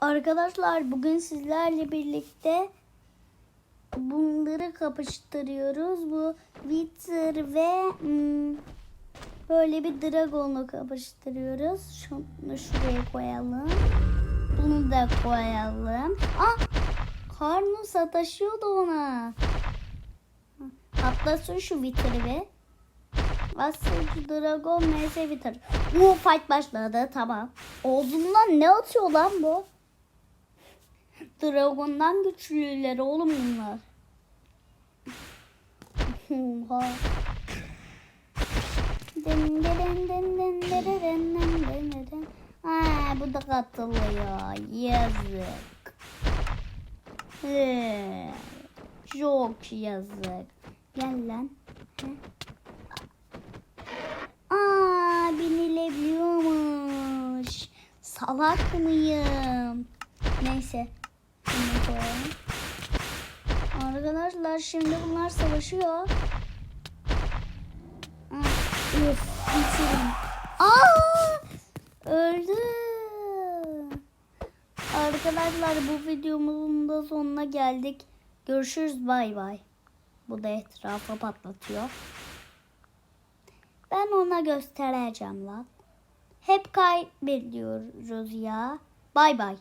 Arkadaşlar bugün sizlerle birlikte bunları kapıştırıyoruz. Bu Wither ve hmm, böyle bir Dragon'u kapıştırıyoruz. Şunu şuraya koyalım. Bunu da koyalım. Ah! Karnı sataşıyordu ona. Atlasın şu Wither'ı be. Asıl Dragon vs Wither. Bu fight başladı tamam. Oğlumdan ne atıyor lan bu? Dragon'dan güçlüler oğlum bunlar. Oha. Den bu da katılıyor. Yazık. Çok yazık. Gel lan. He. Aa, binilebiliyormuş. Salak mıyım? Neyse. Arkadaşlar şimdi bunlar savaşıyor. Üf, bitirin. Aa, öldü. Arkadaşlar bu videomuzun da sonuna geldik. Görüşürüz bay bay. Bu da etrafa patlatıyor. Ben ona göstereceğim lan. Hep kaybediyoruz ya. Bay bay.